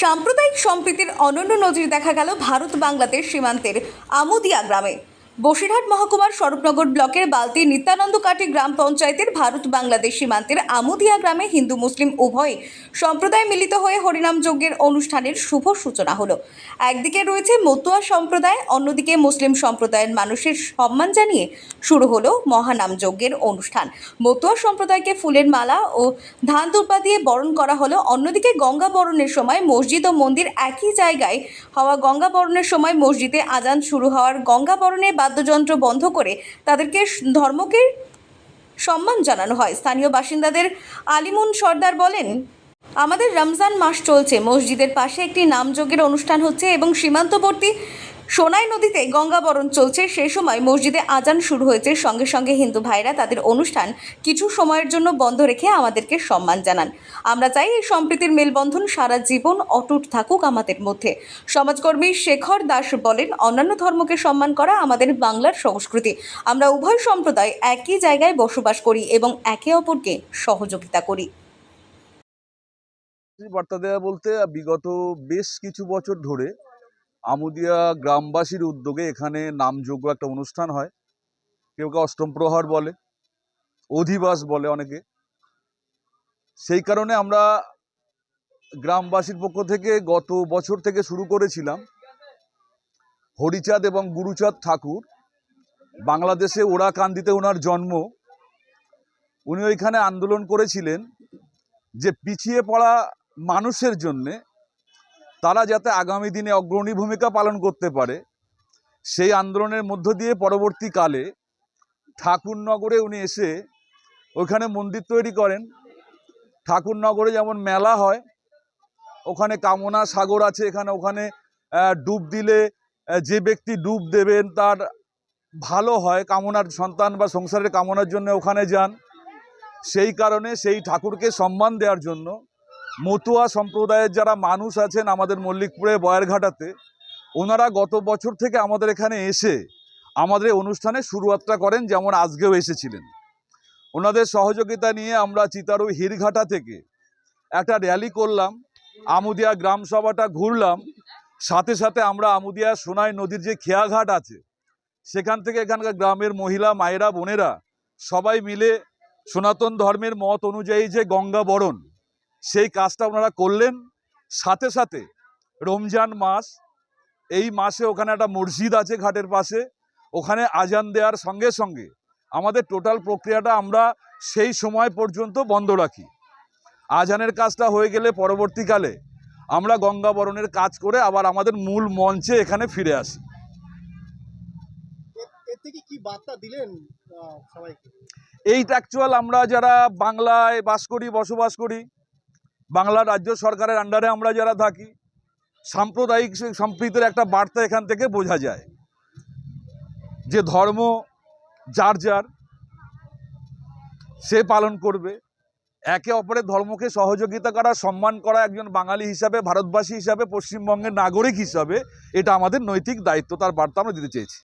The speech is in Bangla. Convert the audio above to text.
সাম্প্রদায়িক সম্প্রীতির অনন্য নজির দেখা গেল ভারত বাংলাদেশ সীমান্তের আমুদিয়া গ্রামে। বসিরহাট মহকুমার স্বরূপনগর ব্লকের বালতি নিত্যানন্দ কাটি গ্রাম পঞ্চায়েতের ভারত বাংলাদেশ সীমান্তের আমুদিয়া গ্রামে হিন্দু মুসলিম উভয় সম্প্রদায় মিলিত হয়ে হরিনাম যজ্ঞের অনুষ্ঠানের শুভ সূচনা হলো। একদিকে রয়েছে মতুয়া সম্প্রদায়, অন্যদিকে মুসলিম সম্প্রদায়ের মানুষের সম্মান জানিয়ে শুরু হলো মহানাম যজ্ঞের অনুষ্ঠান। মতুয়া সম্প্রদায়কে ফুলের মালা ও ধান দুর্বা দিয়ে বরণ করা হলো। অন্যদিকে গঙ্গা বরণের সময় মসজিদ ও মন্দির একই জায়গায় হওয়া গঙ্গা বরণের সময় মসজিদে আজান শুরু হওয়ার গঙ্গা বরণে বাদ্যযন্ত্র বন্ধ করে তাদেরকে ধর্মকে সম্মান জানানো হয়। স্থানীয় বাসিন্দাদের আলিমুন সর্দার বলেন, আমাদের রমজান মাস চলছে। মসজিদের পাশে একটি নামযজ্ঞের অনুষ্ঠান হচ্ছে এবং সীমান্তবর্তী সোনাই নদীতে গঙ্গাবরণ চলছে। সেই সময় মসজিদে আজান শুরু হয়েছে। সঙ্গে সঙ্গে হিন্দু ভাইরা তাদের অনুষ্ঠান কিছু সময়ের জন্য বন্ধ রেখে আমাদেরকে সম্মান জানান। আমরা চাই এই সম্প্রীতির মেলবন্ধন সারা জীবন অটুট থাকুক আমাদের মধ্যে। সমাজকর্মী শেখর দাস বলেন, অন্যান্য ধর্মকে সম্মান করা আমাদের বাংলার সংস্কৃতি। আমরা উভয় সম্প্রদায় একই জায়গায় বসবাস করি এবং একে অপরকে সহযোগিতা করি। বার্তা দেওয়া বলতে বিগত বেশ কিছু বছর ধরে আমুদিয়া গ্রামবাসীর উদ্যোগে এখানে নামযোগ্য একটা অনুষ্ঠান হয়। কেউ কেউ অষ্টম প্রহর বলে, অধিবাস বলে অনেকে। সেই কারণে আমরা গ্রামবাসীর পক্ষ থেকে গত বছর থেকে শুরু করেছিলাম হরিচাঁদ এবং গুরুচাঁদ ঠাকুর। বাংলাদেশে ওরা কান্দিতে ওনার জন্ম। উনি ওইখানে আন্দোলন করেছিলেন যে পিছিয়ে পড়া মানুষের জন্যে তারা যাতে আগামী দিনে অগ্রণী ভূমিকা পালন করতে পারে, সেই আন্দোলনের মধ্য দিয়ে পরবর্তীকালে ঠাকুরনগরে উনি এসে ওখানে মন্দির তৈরি করেন। ঠাকুরনগরে যেমন মেলা হয়, ওখানে কামনা সাগর আছে, এখানে ওখানে ডুব দিলে যে ব্যক্তি ডুব দেবেন তার ভালো হয়, কামনার সন্তান বা সংসারের কামনার জন্য ওখানে যান। সেই কারণে সেই ঠাকুরকে সম্মান দেওয়ার জন্য মতুয়া সম্প্রদায়ের যারা মানুষ আছেন আমাদের মল্লিকপুরে বয়ারঘাটাতে, ওনারা গত বছর থেকে আমাদের এখানে এসে আমাদের অনুষ্ঠানে শুরুয়াতটা করেন যেমন আজকেও এসেছিলেন। ওনাদের সহযোগিতা নিয়ে আমরা চিতারু হিরঘাটা থেকে একটা র্যালি করলাম, আমুদিয়া গ্রাম সভাটা ঘুরলাম, সাথে সাথে আমরা আমুদিয়া সোনাই নদীর যে খেয়াঘাট আছে, সেখান থেকে এখানকার গ্রামের মহিলা, মায়েরা, বোনেরা সবাই মিলে সনাতন ধর্মের মত অনুযায়ী যে গঙ্গা বরণ সেই কাজটা ওনারা করলেন। সাথে সাথে রমজান মাস এই মাসে ওখানে একটা মসজিদ আছে ঘাটের পাশে। ওখানে আজান দেওয়ার সঙ্গে সঙ্গে আমাদের টোটাল প্রক্রিয়াটা আমরা সেই সময় পর্যন্ত বন্ধ রাখি। আজানের কাজটা হয়ে গেলে পরবর্তীকালে আমরা গঙ্গাবরণের কাজ করে আবার আমাদের মূল মঞ্চে এখানে ফিরে আসি। এইটা অ্যাকচুয়াল আমরা যারা বাংলায় বাস করি বসবাস করি বাংলা রাজ্য সরকারের আন্ডারে আমরা যারা থাকি, সাম্প্রদায়িক সম্প্রীতির একটা বার্তা এখান থেকে বোঝা যায়। যে ধর্ম যার যার, সে পালন করবে। একে অপরের ধর্মকে সহযোগিতা করা, সম্মান করা একজন বাঙালি হিসাবে, ভারতবাসী হিসাবে, পশ্চিমবঙ্গের নাগরিক হিসাবে, এটা আমাদের নৈতিক দায়িত্ব, তার বার্তা আমরা দিতে চেয়েছি।